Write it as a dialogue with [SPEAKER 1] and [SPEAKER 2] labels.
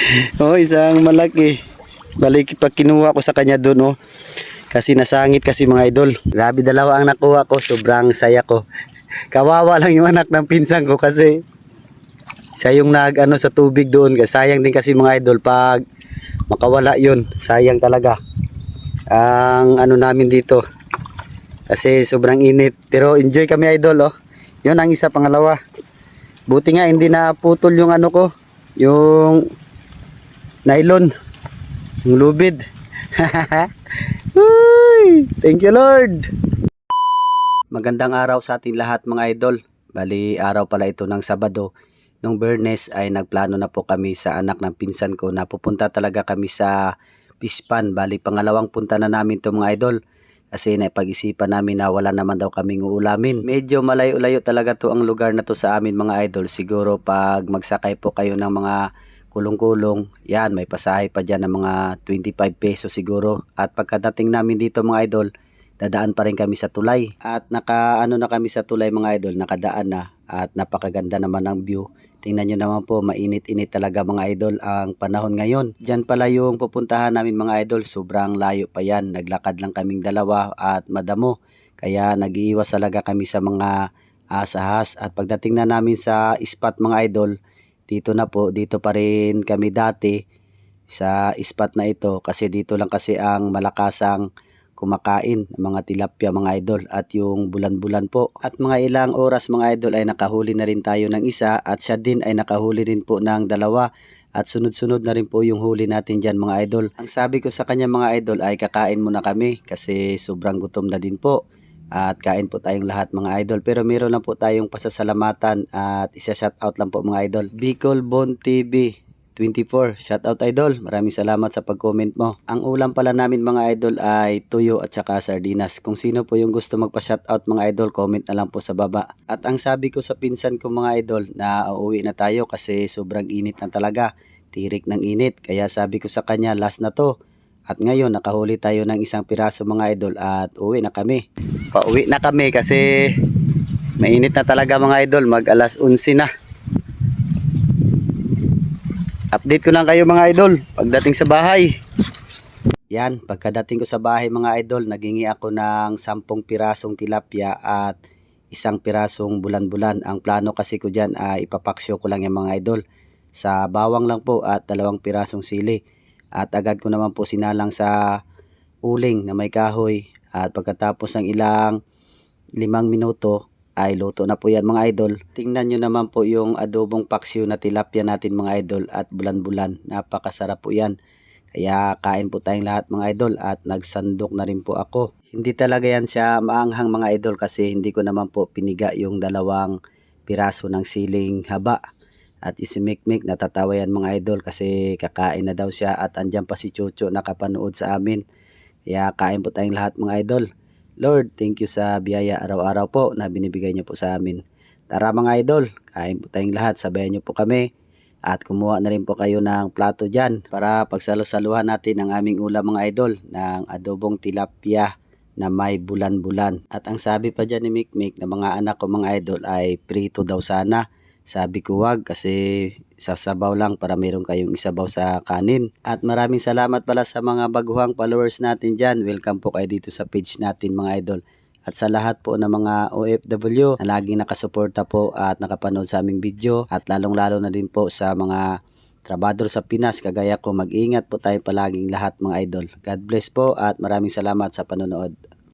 [SPEAKER 1] oh, isang malaki. Balik pag kinuha ko sa kanya doon, oh. Kasi nasangit kasi mga idol. Grabe dalawa ang nakuha ko. Sobrang saya ko. Kawawa lang yung anak ng pinsan ko kasi siya yung nag ano sa tubig doon. Sayang din kasi mga idol pag makawala yun. Sayang talaga. Ang ano namin dito. Kasi sobrang init. Pero enjoy kami idol oh. Yun ang isa pangalawa. Buti nga hindi na putol yung ano ko. Yung nylon. Yung lubid. Uy, thank you Lord. Magandang araw sa ating lahat mga idol. Bali araw pala ito ng Sabado. Nung Bernes ay nagplano na po kami sa anak ng pinsan ko na pupunta talaga kami sa Pispan. Bali pangalawang punta na namin to mga idol. Kasi naipag-isipan namin na wala naman daw kaming uulamin. Medyo malayo-layo talaga to ang lugar na to sa amin mga idol. Siguro pag magsakay po kayo ng mga kulong-kulong, yan may pasahe pa dyan ng mga 25 pesos siguro. At pagkadating namin dito mga idol, dadaan pa rin kami sa tulay. At naka ano na kami sa tulay mga idol, nakadaan na at napakaganda naman ang view. Tingnan nyo naman po, mainit-init talaga mga idol ang panahon ngayon. Diyan pala yung pupuntahan namin mga idol, sobrang layo pa yan. Naglakad lang kaming dalawa at madamo. Kaya nag-iiwas talaga kami sa mga asahas. At pagdating na namin sa spot mga idol, dito na po, dito pa rin kami dati sa spot na ito. Kasi dito lang kasi ang malakasang kumakain ng mga tilapia mga idol at yung bulan-bulan po. At mga ilang oras mga idol ay nakahuli na rin tayo ng isa at siya din ay nakahuli rin po ng dalawa. At sunod-sunod na rin po yung huli natin dyan mga idol. Ang sabi ko sa kanya mga idol ay kakain muna kami kasi sobrang gutom na din po. At kain po tayong lahat mga idol. Pero meron lang po tayong pasasalamatan at isa shout out lang po mga idol. Bicol Bon TV 24. Shout out idol. Maraming salamat sa pag-comment mo. Ang ulam pala namin mga idol ay tuyo at saka sardinas. Kung sino po yung gusto magpa-shout out mga idol, comment na lang po sa baba. At ang sabi ko sa pinsan ko mga idol na uuwi na tayo kasi sobrang init na talaga. Tirik ng init. Kaya sabi ko sa kanya last na to. At ngayon nakahuli tayo ng isang piraso mga idol at uwi na kami. Pauwi na kami kasi mainit na talaga mga idol. Mag alas 11 na. Update ko lang kayo mga idol pagdating sa bahay. Yan, pagkadating ko sa bahay mga idol, nagingi ako ng 10 pirasong tilapia at isang pirasong bulan-bulan. Ang plano kasi ko dyan ay ipapaksyo ko lang yung mga idol sa bawang lang po at dalawang pirasong sili. At agad ko naman po sinalang sa uling na may kahoy at pagkatapos ng ilang limang minuto ay luto na po yan mga idol. Tingnan nyo naman po yung adobong paksiw na tilapia natin mga idol at bulan-bulan. Napakasarap po yan. Kaya kain po tayong lahat mga idol at nagsandok na rin po ako. Hindi talaga yan siya maanghang mga idol kasi hindi ko naman po piniga yung dalawang piraso ng siling haba. At isimikmik natatawa yan mga idol kasi kakain na daw siya at andyan pa si Chucho nakapanood sa amin. Kaya kain po tayong lahat mga idol. Lord, thank you sa biyaya araw-araw po na binibigay niyo po sa amin. Tara mga idol, kain po tayong lahat, sabayan niyo po kami. At kumuha na rin po kayo ng plato dyan para pagsalo-saluhan natin ang aming ulam mga idol ng adobong tilapia na may bulan-bulan. At ang sabi pa dyan ni Mikmik na mga anak ko mga idol ay prito daw sana. Sabi ko wag kasi sasabaw lang para meron kayong isabaw sa kanin. At maraming salamat pala sa mga baguhang followers natin dyan. Welcome po kayo dito sa page natin mga idol. At sa lahat po ng mga OFW na laging nakasuporta po at nakapanood sa aming video at lalong-lalo na din po sa mga trabador sa Pinas kagaya ko mag-ingat po tayo palaging lahat mga idol. God bless po at maraming salamat sa panonood.